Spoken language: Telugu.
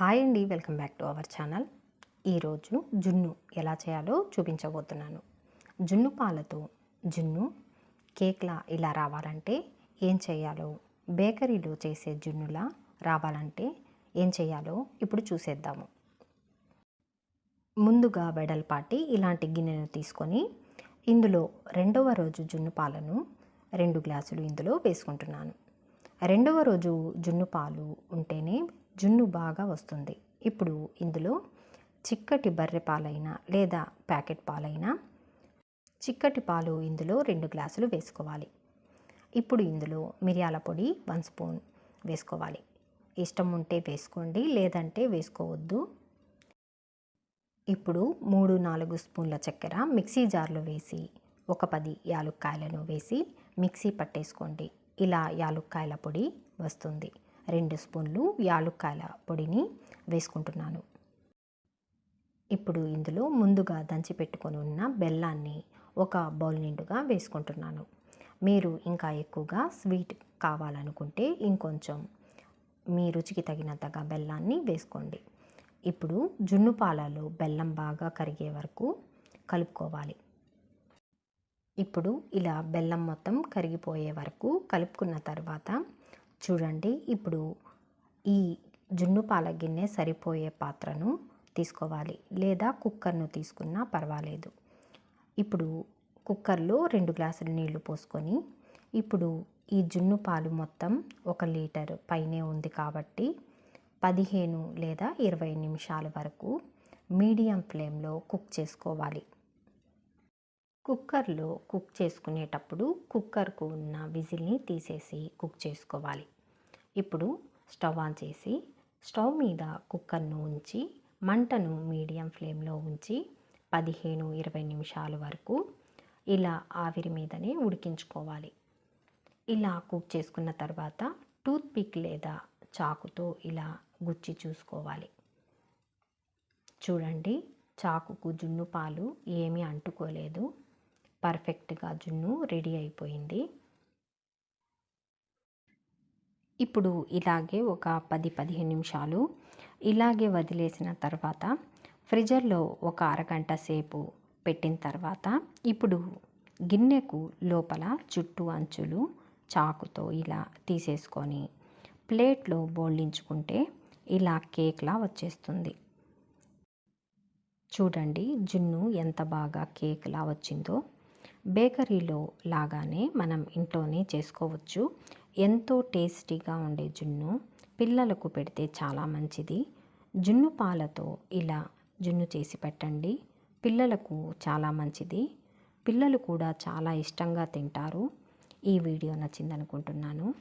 హాయ్ అండి welcome back to our channel. ఈరోజు జున్ను ఎలా చేయాలో చూపించబోతున్నాను. జున్ను పాలతో జున్ను కేక్లా ఇలా రావాలంటే ఏం చేయాలో బేకరీలో చేసే జున్నులా రావాలంటే ఏం చేయాలో ఇప్పుడు చూసేద్దాము. ముందుగా వెడల్పాటి ఇలాంటి గిన్నెను తీసుకొని ఇందులో రెండవ రోజు జున్ను పాలను రెండు గ్లాసులు ఇందులో వేసుకుంటున్నాను. రెండవ రోజు జున్ను పాలు ఉంటేనే జున్ను బాగా వస్తుంది. ఇప్పుడు ఇందులో చిక్కటి బర్రె పాలైనా లేదా ప్యాకెట్ పాలైనా చిక్కటి పాలు ఇందులో రెండు గ్లాసులు వేసుకోవాలి. ఇప్పుడు ఇందులో మిరియాల పొడి వన్ స్పూన్ వేసుకోవాలి. ఇష్టం ఉంటే వేసుకోండి లేదంటే వేసుకోవద్దు. ఇప్పుడు మూడు నాలుగు స్పూన్ల చక్కెర మిక్సీ జార్లో వేసి ఒక పది యాలుక్కాయలను వేసి మిక్సీ పట్టేసుకోండి. ఇలా యాలుక్కాయల పొడి వస్తుంది. రెండు స్పూన్లు యాలుక్కాయల పొడిని వేసుకుంటున్నాను. ఇప్పుడు ఇందులో ముందుగా దంచి పెట్టుకొని ఉన్న బెల్లాన్ని ఒక బౌల్ నిండుగా వేసుకుంటున్నాను. మీరు ఇంకా ఎక్కువగా స్వీట్ కావాలనుకుంటే ఇంకొంచెం మీ రుచికి తగినంతగా బెల్లాన్ని వేసుకోండి. ఇప్పుడు జున్ను పాలలో బెల్లం బాగా కరిగే వరకు కలుపుకోవాలి. ఇప్పుడు ఇలా బెల్లం మొత్తం కరిగిపోయే వరకు కలుపుకున్న తర్వాత చూడండి ఇప్పుడు ఈ జున్ను పాల గిన్నె సరిపోయే పాత్రను తీసుకోవాలి. లేదా కుక్కర్ను తీసుకున్నా పర్వాలేదు. ఇప్పుడు కుక్కర్లో రెండు గ్లాసులు నీళ్ళు పోసుకొని ఇప్పుడు ఈ జున్ను పాలు మొత్తం ఒక లీటర్ పైనే ఉంది కాబట్టి పదిహేను లేదా ఇరవై నిమిషాల వరకు మీడియం ఫ్లేమ్లో కుక్ చేసుకోవాలి. కుక్కర్లో కుక్ చేసుకునేటప్పుడు కుక్కర్కు ఉన్న విజిల్ని తీసేసి కుక్ చేసుకోవాలి. ఇప్పుడు స్టవ్ ఆన్ చేసి స్టవ్ మీద కుక్కర్ను ఉంచి మంటను మీడియం ఫ్లేమ్లో ఉంచి పదిహేను ఇరవై నిమిషాల వరకు ఇలా ఆవిరి మీదనే ఉడికించుకోవాలి. ఇలా కుక్ చేసుకున్న తర్వాత టూత్పిక్ లేదా చాకుతో ఇలా గుచ్చి చూసుకోవాలి. చూడండి చాకుకు జున్ను పాలు ఏమీ అంటుకోలేదు. పర్ఫెక్ట్గా జున్ను రెడీ అయిపోయింది. ఇప్పుడు ఇలాగే ఒక పది పదిహేను నిమిషాలు ఇలాగే వదిలేసిన తర్వాత ఫ్రిజర్లో ఒక అరగంట సేపు పెట్టిన తర్వాత ఇప్పుడు గిన్నెకు లోపల చుట్టూ అంచులు చాకుతో ఇలా తీసేసుకొని ప్లేట్లో బోళ్ళించుకుంటే ఇలా కేక్లా వచ్చేస్తుంది. చూడండి జున్ను ఎంత బాగా కేక్లా వచ్చిందో. బేకరీలో లాగానే మనం ఇంట్లోనే చేసుకోవచ్చు. ఎంతో టేస్టీగా ఉండే జున్ను పిల్లలకు పెడితే చాలా మంచిది. జున్ను పాలతో ఇలా జున్ను చేసి పెట్టండి. పిల్లలకు చాలా మంచిది. పిల్లలు కూడా చాలా ఇష్టంగా తింటారు. ఈ వీడియో నచ్చిందనుకుంటున్నాను.